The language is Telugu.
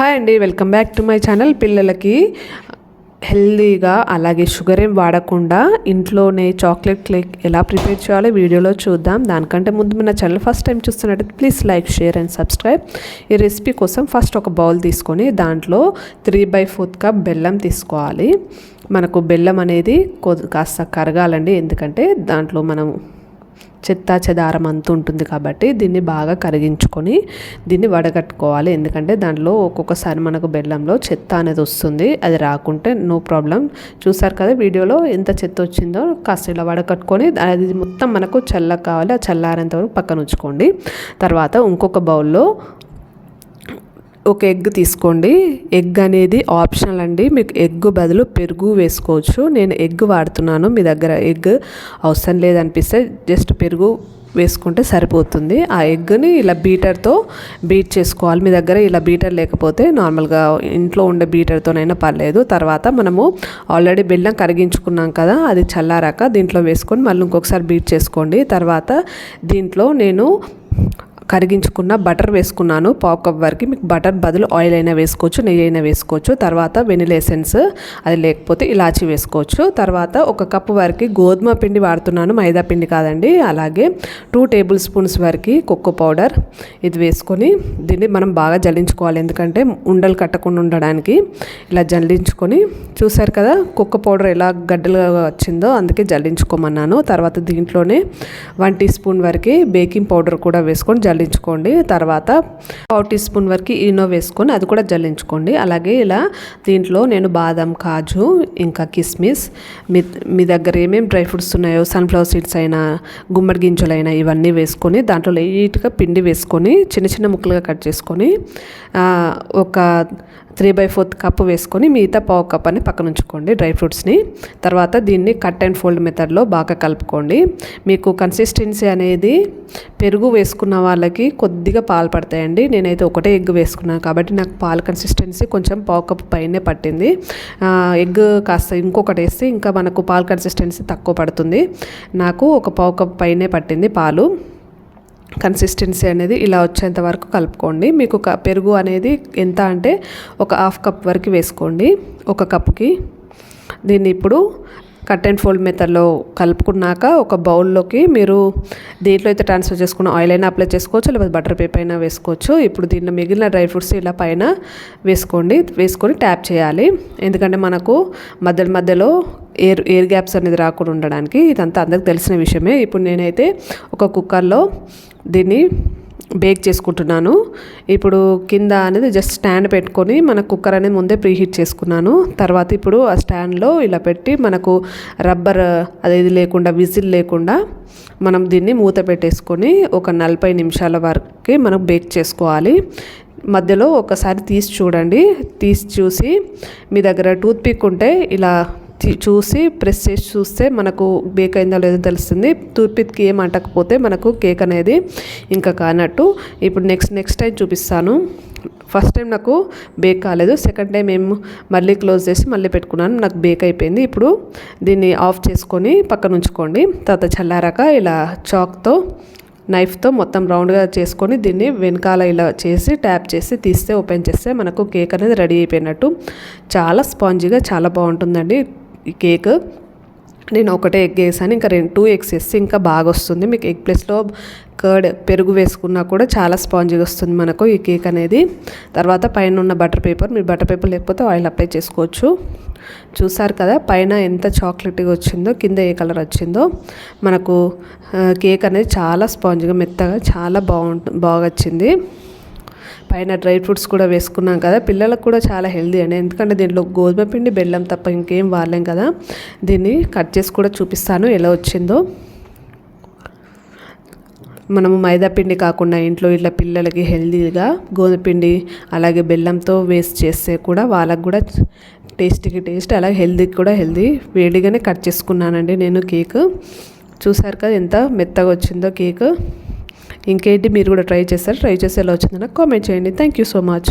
హాయ్ అండి welcome back to my channel. పిల్లలకి హెల్దీగా అలాగే షుగర్ ఏం వాడకుండా ఇంట్లోనే చాక్లెట్ కేక్ ఎలా ప్రిపేర్ చేయాలో వీడియోలో చూద్దాం. దానికంటే ముందు మన ఛానల్ ఫస్ట్ టైం చూస్తున్నట్టు please like share and subscribe. ఈ రెసిపీ కోసం ఫస్ట్ ఒక బౌల్ తీసుకొని దాంట్లో త్రీ బై ఫోర్త్ కప్ బెల్లం తీసుకోవాలి. మనకు బెల్లం అనేది కాస్త కరగాలండి ఎందుకంటే దాంట్లో మనం చెత్త చెదారం అంతా ఉంటుంది కాబట్టి దీన్ని బాగా కరిగించుకొని దీన్ని వడగట్టుకోవాలి. ఎందుకంటే దాంట్లో ఒక్కొక్కసారి మనకు బెల్లంలో చెత్త అనేది వస్తుంది అది రాకుంటే నో ప్రాబ్లం. చూసారు కదా వీడియోలో ఎంత చెత్త వచ్చిందో కాస్త ఇలా వడకట్టుకొని అది మొత్తం మనకు చల్ల కావాలి ఆ చల్లారేంత వరకు పక్కన ఉంచుకోండి. తర్వాత ఇంకొక బౌల్లో ఒక ఎగ్ తీసుకోండి. ఎగ్ అనేది ఆప్షనల్ అండి. మీకు ఎగ్ బదులు పెరుగు వేసుకోవచ్చు. నేను ఎగ్ వాడుతున్నాను. మీ దగ్గర ఎగ్ అవసరం లేదనిపిస్తే జస్ట్ పెరుగు వేసుకుంటే సరిపోతుంది. ఆ ఎగ్ని ఇలా బీటర్తో బీట్ చేసుకోవాలి. మీ దగ్గర ఇలా బీటర్ లేకపోతే నార్మల్గా ఇంట్లో ఉండే బీటర్తోనైనా పర్లేదు. తర్వాత మనము ఆల్రెడీ బెల్లం కరిగించుకున్నాం కదా అది చల్లారాక దీంట్లో వేసుకొని మళ్ళీ ఇంకొకసారి బీట్ చేసుకోండి. తర్వాత దీంట్లో నేను కరిగించుకున్న బటర్ వేసుకున్నాను. పావు కప్ వరకు మీకు బటర్ బదులు ఆయిల్ అయినా వేసుకోవచ్చు నెయ్యి అయినా వేసుకోవచ్చు. తర్వాత వెనిలా ఎసెన్స్ అది లేకపోతే ఇలాచి వేసుకోవచ్చు. తర్వాత ఒక కప్పు వరకు గోధుమ పిండి వాడుతున్నాను. మైదా పిండి కాదండి. అలాగే టూ టేబుల్ స్పూన్స్ వరకు కొక్కో పౌడర్ ఇది వేసుకొని దీన్ని మనం బాగా జల్లించుకోవాలి. ఎందుకంటే ఉండలు కట్టకుండా ఉండడానికి ఇలా జల్లించుకొని చూసారు కదా కుక్క పౌడర్ ఎలా గడ్డలుగా వచ్చిందో అందుకే జల్లించుకోమన్నాను. తర్వాత దీంట్లోనే వన్ టీ స్పూన్ వరకు బేకింగ్ పౌడర్ కూడా వేసుకొని జల్లి జల్లించుకోండి. తర్వాత పావు టీ స్పూన్ వరకు ఈనో వేసుకొని అది కూడా జల్లించుకోండి. అలాగే ఇలా దీంట్లో నేను బాదం కాజు ఇంకా కిస్మిస్ మీ మీ దగ్గర ఏమేమి డ్రై ఫ్రూట్స్ ఉన్నాయో సన్ఫ్లవర్ సీడ్స్ అయినా గుమ్మడి గింజలైనా ఇవన్నీ వేసుకొని దాంట్లో లైట్గా పిండి వేసుకొని చిన్న చిన్న ముక్కలుగా కట్ చేసుకొని ఒక త్రీ బై ఫోర్త్ కప్ వేసుకొని మిగతా పావు కప్ అని పక్కన ఉంచుకోండి డ్రై ఫ్రూట్స్ని. తర్వాత దీన్ని కట్ అండ్ ఫోల్డ్ మెథడ్లో బాగా కలుపుకోండి. మీకు కన్సిస్టెన్సీ అనేది పెరుగు వేసుకున్న పాలకి కొద్దిగా పాలు పడతాయండి. నేనైతే ఒకటే ఎగ్ వేసుకున్నాను కాబట్టి నాకు పాలు కన్సిస్టెన్సీ కొంచెం పావు కప్ పైనే పట్టింది. ఎగ్ కాస్త ఇంకొకటి వేస్తే ఇంకా మనకు పాలు కన్సిస్టెన్సీ తక్కువ పడుతుంది. నాకు ఒక పావు కప్ పైనే పట్టింది పాలు. కన్సిస్టెన్సీ అనేది ఇలా వచ్చేంత వరకు కలుపుకోండి. మీకు పెరుగు అనేది ఎంత అంటే ఒక హాఫ్ కప్ వరకు వేసుకోండి. ఒక కప్కి దీన్ని ఇప్పుడు కట్ అండ్ ఫోల్డ్ మెథడ్లో కలుపుకున్నాక ఒక బౌల్లోకి మీరు దీంట్లో అయితే ట్రాన్స్ఫర్ చేసుకున్న ఆయిల్ అయినా అప్లై చేసుకోవచ్చు లేకపోతే బటర్ పేపర్ అయినా వేసుకోవచ్చు. ఇప్పుడు దీన్ని మిగిలిన డ్రై ఫ్రూట్స్ ఇలా పైన వేసుకోండి వేసుకొని ట్యాప్ చేయాలి. ఎందుకంటే మనకు మధ్య మధ్యలో ఎయిర్ ఎయిర్ గ్యాప్స్ అనేది రాకుండా ఉండడానికి ఇదంతా అందరికి తెలిసిన విషయమే. ఇప్పుడు నేనైతే ఒక కుక్కర్లో దీన్ని బేక్ చేసుకుంటున్నాను. ఇప్పుడు కింద అనేది జస్ట్ స్టాండ్ పెట్టుకొని మన కుక్కర్ అనేది ముందే ప్రీహీట్ చేసుకున్నాను. తర్వాత ఇప్పుడు ఆ స్టాండ్లో ఇలా పెట్టి మనకు రబ్బర్ అది లేకుండా విజిల్ లేకుండా మనం దీన్ని మూత పెట్టేసుకొని ఒక నలభై నిమిషాల వరకు మనం బేక్ చేసుకోవాలి. మధ్యలో ఒకసారి తీసి చూడండి. తీసి చూసి మీ దగ్గర టూత్ పిక్ ఉంటే ఇలా చూసి ప్రెస్ చేసి చూస్తే మనకు బేక్ అయిందో లేదో తెలుస్తుంది. టూత్పిక్కి ఏం అంటకపోతే మనకు కేక్ అనేది ఇంకా కానట్టు. ఇప్పుడు నెక్స్ట్ నెక్స్ట్ టైం చూపిస్తాను. ఫస్ట్ టైం నాకు బేక్ కాలేదు. సెకండ్ టైం ఏం మళ్ళీ క్లోజ్ చేసి మళ్ళీ పెట్టుకున్నాను. నాకు బేక్ అయిపోయింది. ఇప్పుడు దీన్ని ఆఫ్ చేసుకొని పక్కన ఉంచుకోండి. తర్వాత చల్లారాక ఇలా చాక్తో నైఫ్తో మొత్తం రౌండ్గా చేసుకొని దీన్ని వెనకాల ఇలా చేసి ట్యాప్ చేసి తీస్తే ఓపెన్ చేస్తే మనకు కేక్ అనేది రెడీ అయిపోయినట్టు. చాలా స్పాంజీగా చాలా బాగుంటుందండి. ఈ కేక్. నేను ఒకటే ఎగ్ వేసాను ఇంకా రెండు టూ ఎగ్స్ వేస్తే ఇంకా బాగా వస్తుంది మీకు ఎగ్ ప్లేస్లో కర్డ్ పెరుగు వేసుకున్నా కూడా చాలా స్పాంజీగా వస్తుంది మనకు ఈ కేక్ అనేది. తర్వాత పైన ఉన్న బటర్ పేపర్ మీరు బటర్ పేపర్ లేకపోతే ఆయిల్ అప్లై చేసుకోవచ్చు. చూసారు కదా పైన ఎంత చాక్లెట్గా వచ్చిందో కింద ఏ కలర్ వచ్చిందో. మనకు కేక్ అనేది చాలా స్పాంజ్గా మెత్తగా చాలా బాగుంటుంది బాగా వచ్చింది పైన డ్రై ఫ్రూట్స్ కూడా వేసుకున్నాం కదా. పిల్లలకు కూడా చాలా హెల్దీ అండి. ఎందుకంటే దీంట్లో గోధుమ పిండి బెల్లం తప్ప ఇంకేం వాడలేం కదా. దీన్ని కట్ చేసి కూడా చూపిస్తాను ఎలా వచ్చిందో. మనము మైదా పిండి కాకుండా ఇంట్లో ఇట్లా పిల్లలకి హెల్దీగా గోధుమ పిండి అలాగే బెల్లంతో వేస్ట్ చేస్తే కూడా వాళ్ళకు కూడా టేస్ట్కి టేస్ట్ అలాగే హెల్దీకి కూడా హెల్దీ వేడిగానే కట్ చేసుకున్నానండి నేను కేక్. చూసారు కదా ఎంత మెత్తగా వచ్చిందో కేక్. ఇంకేంటి మీరు కూడా ట్రై చేస్తారు. ట్రై చేసి ఎలా వచ్చిందో కామెంట్ చేయండి. Thank you so much